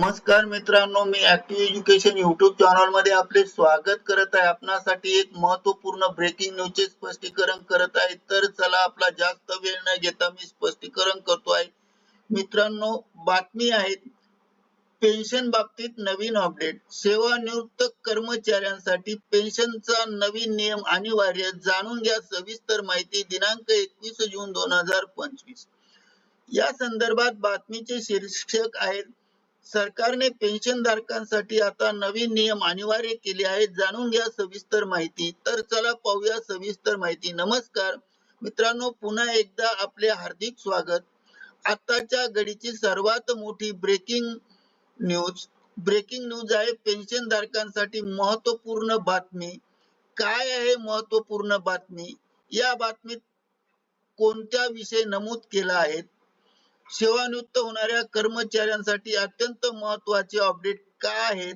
नमस्कार मित्रांनो मी ऍक्टिव्ह एज्युकेशन युट्यूब चॅनलमध्ये आपले स्वागत करत आहे. आपणासाठी एक महत्त्वपूर्ण ब्रेकिंग न्यूजचे स्पष्टीकरण करत आहे. तर चला आपला जास्त वेळ न घेता मी स्पष्टीकरण करतो आहे. मित्रांनो बातमी आहे. पेन्शन बाबतीत नवीन अपडेट सेवानिवृत्त कर्मचाऱ्यांसाठी पेन्शनचा नवीन नियम अनिवार्य जाणून घ्या. सविस्तर माहिती दिनांक एकवीस जून दोन हजार पंचवीस. या संदर्भात बातमीचे शीर्षक आहेत. सरकारने पेन्शन धारकांसाठी आता नवीन नियम अनिवार्य केले आहेत. जाणून घ्या सविस्तर माहिती. तर चला पाहूया सविस्तर माहिती. नमस्कार. मित्रांनो पुन्हा एकदा आपले हार्दिक स्वागत. आताच्या घडीची सर्वात मोठी ब्रेकिंग न्यूज ब्रेकिंग न्यूज आहे पेन्शन धारकांसाठी महत्त्वपूर्ण बातमी. काय आहे महत्त्वपूर्ण बातमी? या बातमीत कोणत्या विषय नमूद केला आहे? सेवानिवृत्त होणाऱ्या कर्मचाऱ्यांसाठी अत्यंत महत्त्वाचे अपडेट का आहेत?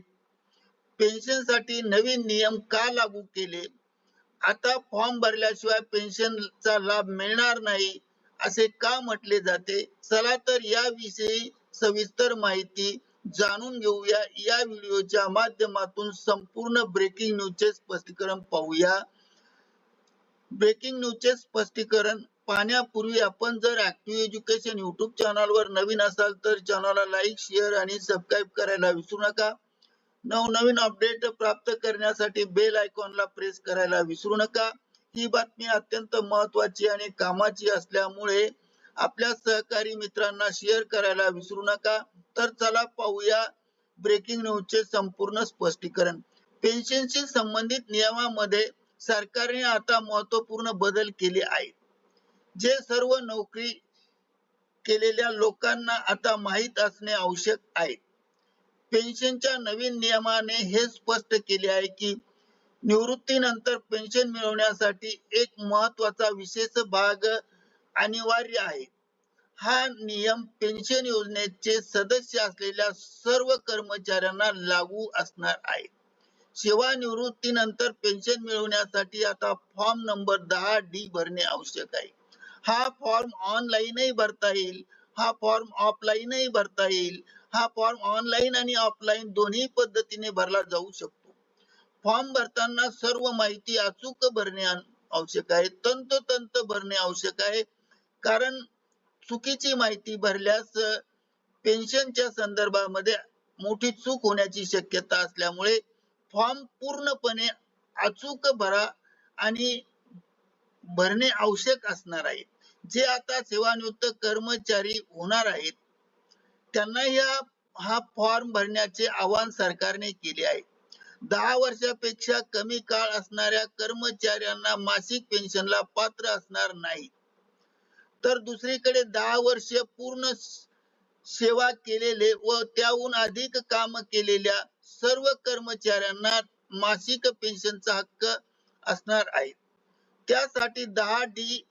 पेन्शनसाठी नवीन नियम का लागू केले? आता फॉर्म भरल्याशिवाय पेन्शनचा लाभ मिळणार नाही असे का म्हटले जाते? चला तर याविषयी सविस्तर माहिती जाणून घेऊया. या व्हिडिओच्या माध्यमातून संपूर्ण ब्रेकिंग न्यूजचे स्पष्टीकरण पाहूया. ब्रेकिंग न्यूजचे स्पष्टीकरण. पाहण्यापूर्वी आपण जर ऍक्टिव्ह एज्युकेशन युट्यूब चॅनलवर नवीन असाल तर चॅनलला लाईक शेअर आणि सबस्क्राईब करायला विसरू नका. नवनवीन अपडेट प्राप्त करण्यासाठी बेल आयकॉनला प्रेस करायला विसरू नका. ही बातमी अत्यंत महत्वाची आणि कामाची असल्यामुळे आपल्या सहकारी मित्रांना शेअर करायला विसरू नका. तर चला पाहूया ब्रेकिंग न्यूजचे संपूर्ण स्पष्टीकरण. पेन्शनशी संबंधित नियमामध्ये सरकारने आता महत्त्वपूर्ण बदल केले आहेत. जे सर्व नोकरी केलेल्या लोकांना आता माहीत असणे आवश्यक आहे. पेन्शनच्या नवीन नियमाने हे स्पष्ट केले आहे की निवृत्तीनंतर पेन्शन मिळवण्यासाठी एक महत्त्वाचा विशेष भाग अनिवार्य आहे. हा नियम पेन्शन योजनेचे सदस्य असलेल्या सर्व कर्मचाऱ्यांना लागू असणार आहे. सेवानिवृत्तीनंतर पेन्शन मिळवण्यासाठी आता फॉर्म नंबर दहा डी भरणे आवश्यक आहे. हा फॉर्म ऑनलाईनही भरता येईल. हा फॉर्म ऑफलाईनही भरता येईल. हा फॉर्म ऑनलाईन आणि ऑफलाईन दोन्ही पद्धतीने भरला जाऊ शकतो. फॉर्म भरताना सर्व माहिती अचूक भरणे आवश्यक आहे. तंतोतंत भरणे आवश्यक आहे. कारण चुकीची माहिती भरल्यास पेन्शनच्या संदर्भामध्ये मोठी चूक होण्याची शक्यता असल्यामुळे फॉर्म पूर्णपणे अचूक भरा आणि भरणे आवश्यक असणार आहे. जे आता सेवानिवृत्त कर्मचारी होणार आहेत त्यांना या हा फॉर्म भरण्याचे आवाहन सरकारने केले आहे. दहा वर्षापेक्षा कमी काळ असणाऱ्या कर्मचाऱ्यांना मासिक पेन्शनला पात्र असणार नाही. तर दुसरीकडे दहा वर्ष पूर्ण सेवा केलेले व त्याहून अधिक काम केलेल्या सर्व कर्मचाऱ्यांना मासिक पेन्शनचा हक्क असणार आहे. त्यासाठी दहा डी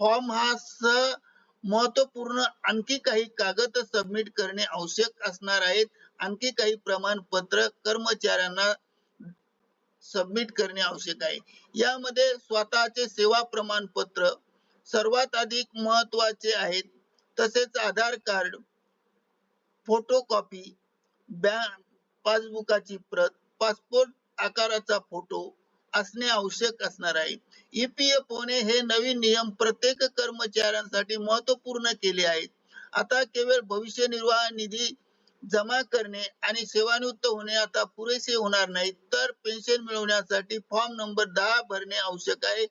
फॉर्म हा स महत्त्वपूर्ण आणखी काही कागद सबमिट करणे आवश्यक असणार आहेत. आणखी काही प्रमाणपत्र कर्मचाऱ्यांना सबमिट करणे आवश्यक आहे. यामध्ये स्वतःचे सेवा प्रमाणपत्र सर्वात अधिक महत्त्वाचे आहेत. तसेच आधार कार्ड फोटोकॉपी बँक पासबुकाची प्रत पासपोर्ट आकाराचा फोटो असणे आवश्यक असणार आहे. ईपीएफओ ने हे नवीन नियम प्रत्येक कर्मचाऱ्यांसाठी महत्त्वपूर्ण केले आहेत. आता केवळ भविष्य निर्वाह निधी जमा करणे आणि सेवानिवृत्त होणे आता पुरेसे होणार नाही तर पेन्शन मिळवण्यासाठी फॉर्म नंबर दहा भरणे आवश्यक आहे.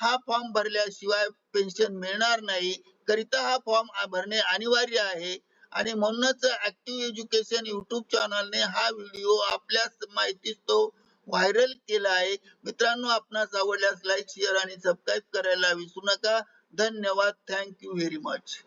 हा फॉर्म भरल्याशिवाय पेन्शन मिळणार नाही. करिता हा फॉर्म भरणे अनिवार्य आहे. आणि म्हणूनच ऍक्टिव्ह एज्युकेशन युट्यूब चॅनलने हा व्हिडिओ आपल्या माहितीस तो व्हायरल केला आहे. मित्रांनो आपणास आवडल्यास लाईक शेअर आणि सबस्क्राईब करायला विसरू नका. धन्यवाद. Thank you very much